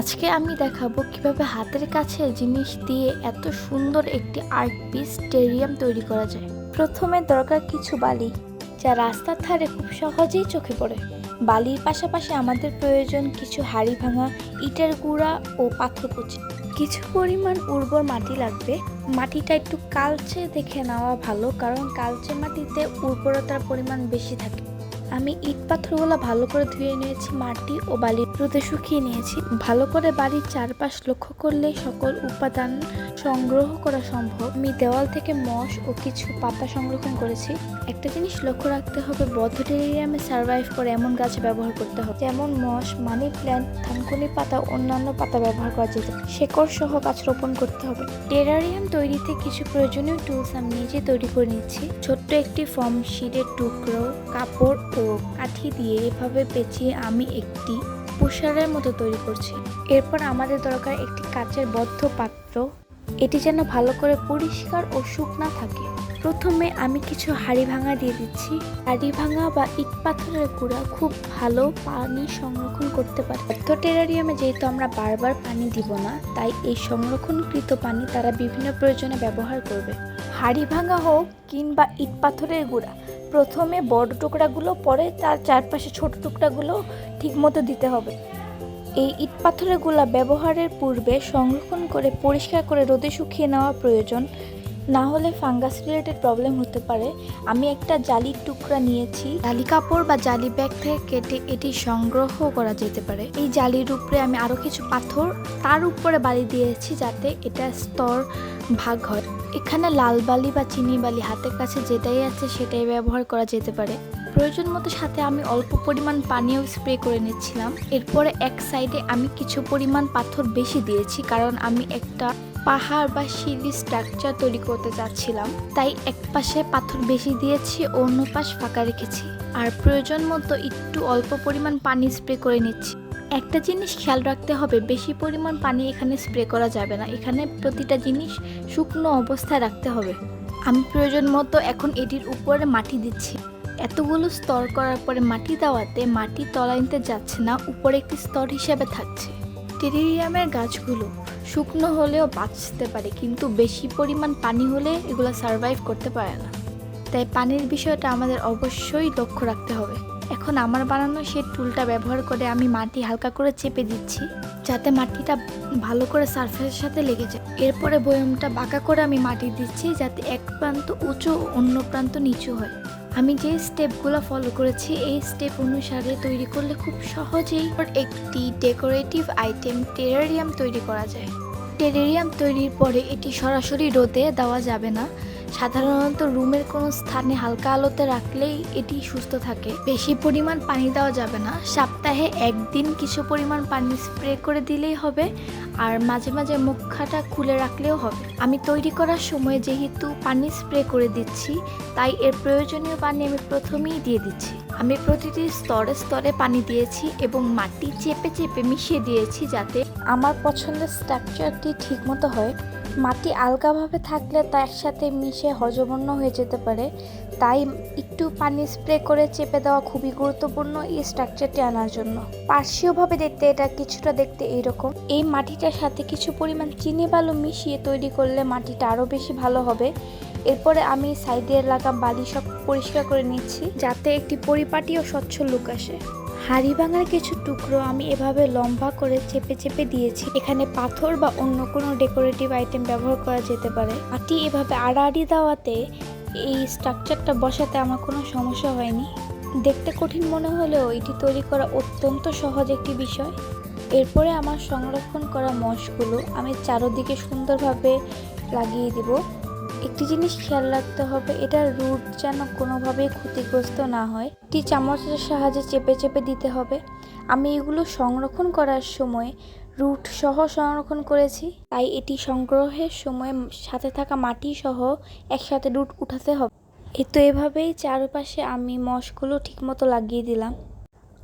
আজকে আমি দেখাবো কীভাবে হাতের কাছে জিনিস দিয়ে এত সুন্দর একটি আর্ট পিস টেরিয়াম তৈরি করা যায়। প্রথমে দরকার কিছু বালি, যা রাস্তার ধারে খুব সহজেই চোখে পড়ে। বালির পাশাপাশি আমাদের প্রয়োজন কিছু হাড়ি ভাঙা, ইটের গুঁড়া ও পাথর কুচি কিছু পরিমাণ উর্বর মাটি লাগবে। মাটিটা একটু কালচে দেখে নেওয়া ভালো, কারণ কালচে মাটিতে উর্বরতার পরিমাণ বেশি থাকে। আমি ইট পাথরগুলো ভালো করে ধুয়ে নিয়েছি, মাটি ও বালি রোদে শুকিয়ে নিয়েছি। ভালো করে বাড়ির চারপাশ লক্ষ্য করলে সকল উপাদান সংগ্রহ করা সম্ভব। আমি দেওয়াল থেকে মশ ও কিছু পাতা সংরক্ষণ করেছি। একটা জিনিস লক্ষ্য রাখতে হবে বদ্ধ টেরিয়ামে সার্ভাইভ করে এমন গাছ ব্যবহার করতে হবে। যেমন মশ, মানি প্ল্যান্ট থানকুনি পাতা, অন্যান্য পাতা ব্যবহার করা যেতে। শেকড় সহ গাছ রোপণ করতে হবে। টেরারিয়াম তৈরিতে কিছু প্রয়োজনীয় টুলস আমি নিজে তৈরি করে নিচ্ছি। ছোট্ট একটি ফর্ম শিটের টুকরো, কাপড় কাঠি দিয়ে এভাবে পেঁচিয়ে আমি একটি পোশারের মতো তৈরি করছি। এরপর আমাদের দরকার একটি কাচের বদ্ধ পাত্র। এটি যেন ভালো করে পরিষ্কার ও শুকনা থাকে। প্রথমে আমি কিছু হাড়ি ভাঙা দিয়ে দিচ্ছি। হাড়ি ভাঙা বা ইট পাথরের গুঁড়া খুব ভালো পানি সংরক্ষণ করতে পারে। অর্থ টেরারিয়ামে যেহেতু আমরা বারবার পানি দিব না, তাই এই সংরক্ষণকৃত পানি তারা বিভিন্ন প্রয়োজনে ব্যবহার করবে। হাড়ি ভাঙা হোক কিংবা ইট পাথরের গুঁড়া প্রথমে বড় টুকরাগুলো, পরে তার চারপাশে ছোট টুকরাগুলো ঠিকমতো দিতে হবে। এই ইট পাথরেরগুলা ব্যবহারের পূর্বে সংরক্ষণ করে, পরিষ্কার করে রোদে শুকিয়ে নেওয়া প্রয়োজন। না হলে ফাঙ্গাস রিলেটেড প্রবলেম হতে পারে। আমি একটা জালির টুকরা নিয়েছি। জালি কাপড় বা জালি ব্যাগ থেকে কেটে এটি সংগ্রহ করা যেতে পারে। এই জালির উপরে আমি আরও কিছু পাথর তার উপরে বালি দিয়েছি যাতে এটা স্তর ভাগ হয়। এখানে লাল বালি বা চিনি বালি হাতের কাছে যেটাই আছে সেটাই ব্যবহার করা যেতে পারে। প্রয়োজন মতো সাথে আমি অল্প পরিমাণ পানিও স্প্রে করে নিচ্ছিলাম। এরপরে এক সাইডে আমি কিছু পরিমাণ পাথর বেশি দিয়েছি, কারণ আমি একটা পাহাড় বা সিঁড়ি স্ট্রাকচার তৈরি করতে চাচ্ছিলাম। তাই এক পাশে পাথর বেশি দিয়েছি, অন্য পাশ ফাঁকা রেখেছি। আর প্রয়োজন মতো একটু অল্প পরিমাণ পানি স্প্রে করে নিচ্ছি। একটা জিনিস খেয়াল রাখতে হবে, বেশি পরিমাণ পানি এখানে স্প্রে করা যাবে না। এখানে প্রতিটা জিনিস শুকনো অবস্থায় রাখতে হবে। আমি প্রয়োজন মতো এখন এটির উপরে মাটি দিচ্ছি। এতগুলো স্তর করার পরে মাটি দেওয়াতে মাটি তলাইতে যাচ্ছে না, উপরে একটি স্তর হিসেবে থাকছে। টেরিরিয়ামের গাছগুলো শুকনো হলেও বাঁচতে পারে, কিন্তু বেশি পরিমাণ পানি হলে এগুলো সার্ভাইভ করতে পারে না। তাই পানির বিষয়টা আমাদের অবশ্যই লক্ষ্য রাখতে হবে। এখন আমার বানানো সেই টুলটা ব্যবহার করে আমি মাটি হালকা করে চেপে দিচ্ছি, যাতে মাটিটা ভালো করে সারফেসের সাথে লেগে যায়। এরপরে বয়মটা বাঁকা করে আমি মাটি দিচ্ছি, যাতে এক প্রান্ত উঁচু অন্য প্রান্ত নিচু হয়। আমি যে স্টেপগুলো ফলো করেছি, এই স্টেপ অনুসারে তৈরি করলে খুব সহজেই একটি ডেকোরেটিভ আইটেম টেরারিয়াম তৈরি করা যায়। টেরারিয়াম তৈরির পরে এটি সরাসরি রোদে দেওয়া যাবে না। সাধারণত রুমের কোনো স্থানে হালকা আলোতে রাখলেই এটি সুস্থ থাকে। বেশি পরিমাণ পানি দেওয়া যাবে না। সপ্তাহে একদিন কিছু পরিমাণ পানি স্প্রে করে দিলেই হবে আর মাঝে মাঝে মুখাটা খুলে রাখলেও হবে। আমি তৈরি করার সময় যেহেতু পানি স্প্রে করে দিচ্ছি, তাই এর প্রয়োজনীয় পানি আমি প্রথমেই দিয়ে দিচ্ছি। আমি প্রতিটি স্তরে স্তরে পানি দিয়েছি এবং মাটি চেপে চেপে মিশিয়ে দিয়েছি যাতে আমার পছন্দের স্ট্রাকচারটি ঠিকমতো হয়। মাটি আলগাভাবে থাকলে তা একসাথে মিশে হজবন্য হয়ে যেতে পারে। তাই একটু পানি স্প্রে করে চেপে দেওয়া খুবই গুরুত্বপূর্ণ এই স্ট্রাকচারটি আনার জন্য। পার্শ্বীয়ভাবে দেখতে এটা কিছুটা দেখতে এইরকম এই মাটিটার সাথে কিছু পরিমাণ চিনি বালু মিশিয়ে তৈরি করলে মাটিটা আরও বেশি ভালো হবে। এরপরে আমি সাইডে লাগা বালি সব পরিষ্কার করে নিচ্ছি, যাতে একটি পরিপাটি ও স্বচ্ছ লুক আসে। হাড়ি ভাঙার কিছু টুকরো আমি এভাবে লম্বা করে চেপে চেপে দিয়েছি। এখানে পাথর বা অন্য কোনো ডেকোরেটিভ আইটেম ব্যবহার করা যেতে পারে। মাটি এভাবে আড়াআড়ি দেওয়াতে এই স্ট্রাকচারটা বসাতে আমার কোনো সমস্যা হয়নি। দেখতে কঠিন মনে হলেও এটি তৈরি করা অত্যন্ত সহজ একটি বিষয়। এরপরে আমার সংরক্ষণ করা মশগুলো আমি চারোদিকে সুন্দরভাবে লাগিয়ে দিব। একটি জিনিস খেয়াল রাখতে হবে এটার রুট যেন কোনোভাবেই ক্ষতিগ্রস্ত না হয়। একটি চামচের সাহায্যে চেপে চেপে দিতে হবে। আমি এগুলো সংরক্ষণ করার সময় রুট সহ সংরক্ষণ করেছি, তাই এটি সংগ্রহের সময় সাথে থাকা মাটি সহ একসাথে রুট উঠাতে হবে। এই তো এভাবেই চারপাশে আমি মশগুলো ঠিকমতো লাগিয়ে দিলাম।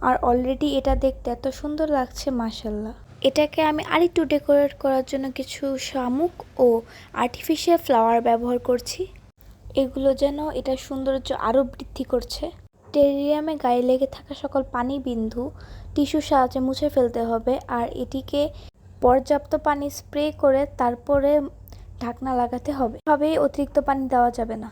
আর অলরেডি এটা দেখতে এত সুন্দর লাগছে মাসাল্লাহ এটাকে আমি আরেকটু ডেকোরেট করার জন্য কিছু শামুক ও আর্টিফিশিয়াল ফ্লাওয়ার ব্যবহার করছি। এগুলো যেন এটা সৌন্দর্য আরও বৃদ্ধি করছে। টেরিয়ামে গায়ে লেগে থাকা সকল পানি বিন্দু টিস্যুর সাহায্যে মুছে ফেলতে হবে আর এটিকে পর্যাপ্ত পানি স্প্রে করে তারপরে ঢাকনা লাগাতে হবে। তবেই অতিরিক্ত পানি দেওয়া যাবে না।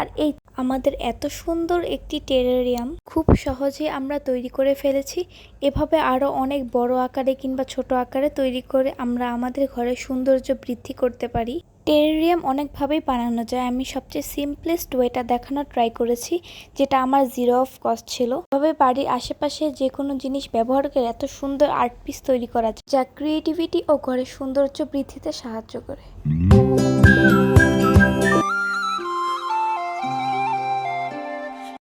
আর এই আমাদের এত সুন্দর একটি টেরারিয়াম, খুব সহজে আমরা তৈরি করে ফেলেছি। এভাবে আরও অনেক বড় আকারে কিংবা ছোট আকারে তৈরি করে আমরা আমাদের ঘরের সৌন্দর্য বৃদ্ধি করতে পারি। টেরারিয়াম অনেকভাবেই বানানো যায়। আমি সবচেয়ে সিম্পলেস্ট ওয়েটা দেখানোর ট্রাই করেছি, যেটা আমার জিরো অফ কস্ট ছিল। তবে বাড়ির আশেপাশে যে কোনো জিনিস ব্যবহার করে এত সুন্দর আর্ট পিস তৈরি করা যায়, যা ক্রিয়েটিভিটি ও ঘরের সৌন্দর্য বৃদ্ধিতে সাহায্য করে।